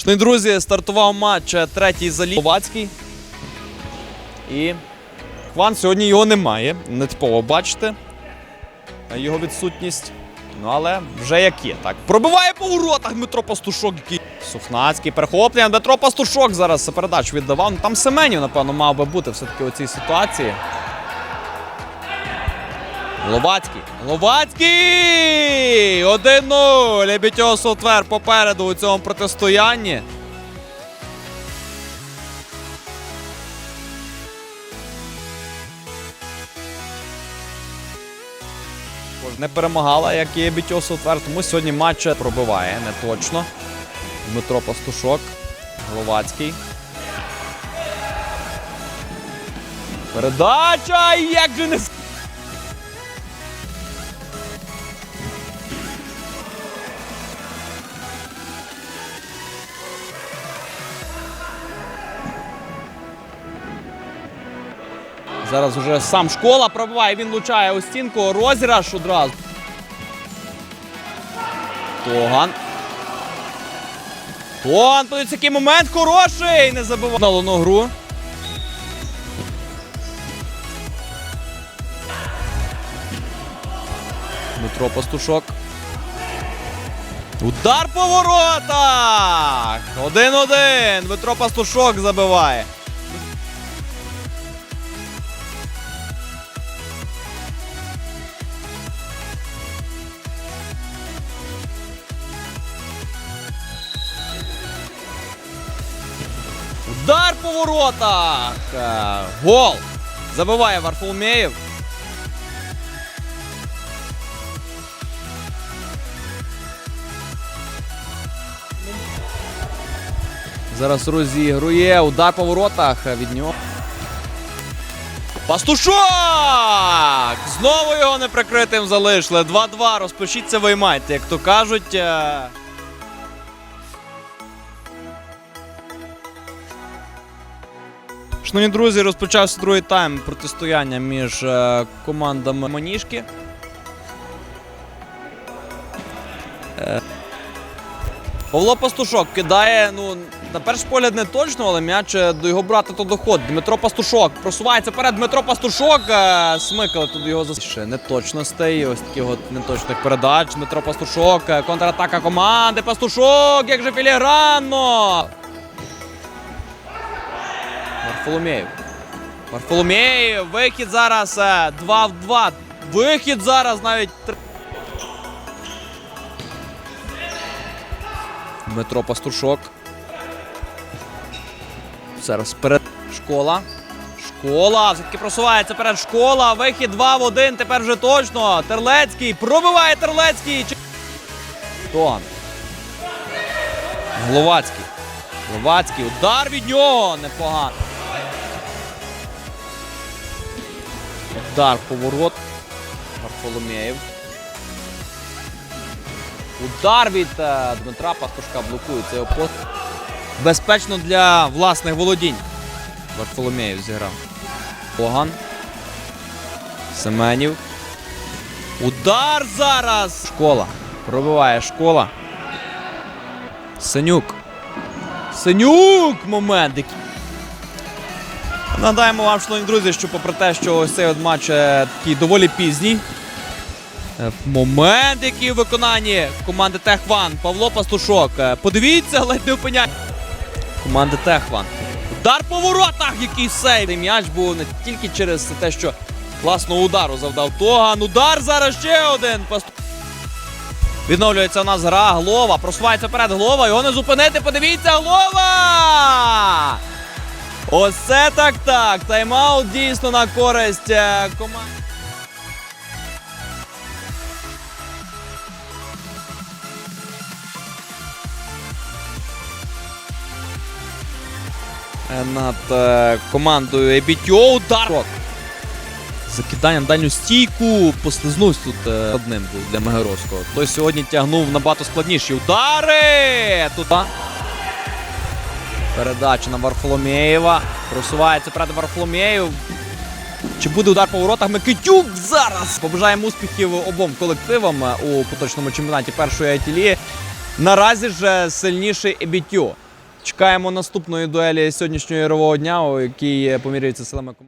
Шановні друзі, стартував матч е, третій залі Словацький. І Хван сьогодні його немає. Нетипово бачите е, його відсутність. Ну, але вже як є. Так. Пробиває по воротах Дмитро Пастушок, який. Сухнацький перехоплення. Дмитро Пастушок зараз передачу віддавав. Ну, там Семенів, напевно, мав би бути все-таки у цій ситуації. Ловацький. Ловацький! 1-0. Лебідьо Сотвер попереду у цьому протистоянні. Не перемагала, як і Бітьо Сотвер, тому сьогодні матч пробиває не точно. Дмитро Пастушок. Головацький. Передача! Як же не Зараз уже сам школа пробиває, він влучає у стінку. Розіграш одразу. Тоган. Тоган, подивіться, який момент хороший! Не забивав. На луну гру. Дмитро Пастушок. Удар по воротах! 1-1. Дмитро Пастушок забиває. Удар по воротах! Е, Гол! Забиває Варфоломєєв. Зараз розігрує. Удар по воротах від нього. Пастушок! Знову його неприкритим залишили. 2-2. Розпишіться, виймайте, як то кажуть. Шановні друзі, розпочався другий тайм протистояння між е, командами Маніжки. Е, Павло Пастушок кидає, ну, на перший погляд не точно, але м'яч е, до його брата то доходить. Дмитро Пастушок просувається вперед. Дмитро Пастушок смикали тут його за ще неточностей. Ось таких от неточних передач. Дмитро Пастушок, контратака команди. Пастушок, як же філігранно! Варфоломєєв. Варфоломєєв. Вихід зараз 2 в 2. Вихід зараз навіть. Дмитро Пастушок. Зараз перед школа. Школа. Все-таки просувається перед школа. Вихід 2 в 1. Тепер вже точно. Терлецький. Пробиває Терлецький. Тон. Гловацький. Гловацький. Удар від нього. Непогано. Удар поворот. Варфоломєєв. Удар від е, Дмитра Пастушка блокує цей пост. Безпечно для власних володінь. Варфоломєєв зіграв. Поган. Семенів. Удар зараз! Школа. Пробиває школа. Синюк. Синюк! Момент. Нагадаємо вам, шановні друзі, що попри те, що ось цей от матч е, такий доволі пізній. е, Момент, який у виконанні команди Техван. Павло Пастушок. Е, Подивіться, ледь не опиняє. Команди Техван. Удар по воротах, який сейв. М'яч був не тільки через те, що класного удару завдав Тоган. Удар зараз ще один. Відновлюється у нас гра. Глова. Просувається вперед Глова. Його не зупинити. Подивіться, Глова! Ось це так так. Тайм-аут дійсно на користь е, команди. Е, Над е, командою Ебітьо удар. Закидання на дальню стійку. Послизнувся тут е, одним був для Мегеровського. Той сьогодні тягнув набагато складніші удари. Тут а. Передача на Варфоломєєва. Просувається перед Варфоломєєв. Чи буде удар по воротах? Микитюк зараз! Побажаємо успіхів обом колективам у поточному чемпіонаті першої айтілії. Наразі ж е, сильніший Ебітю. Чекаємо наступної дуелі сьогоднішнього ярового дня, у якій е, поміряються силами.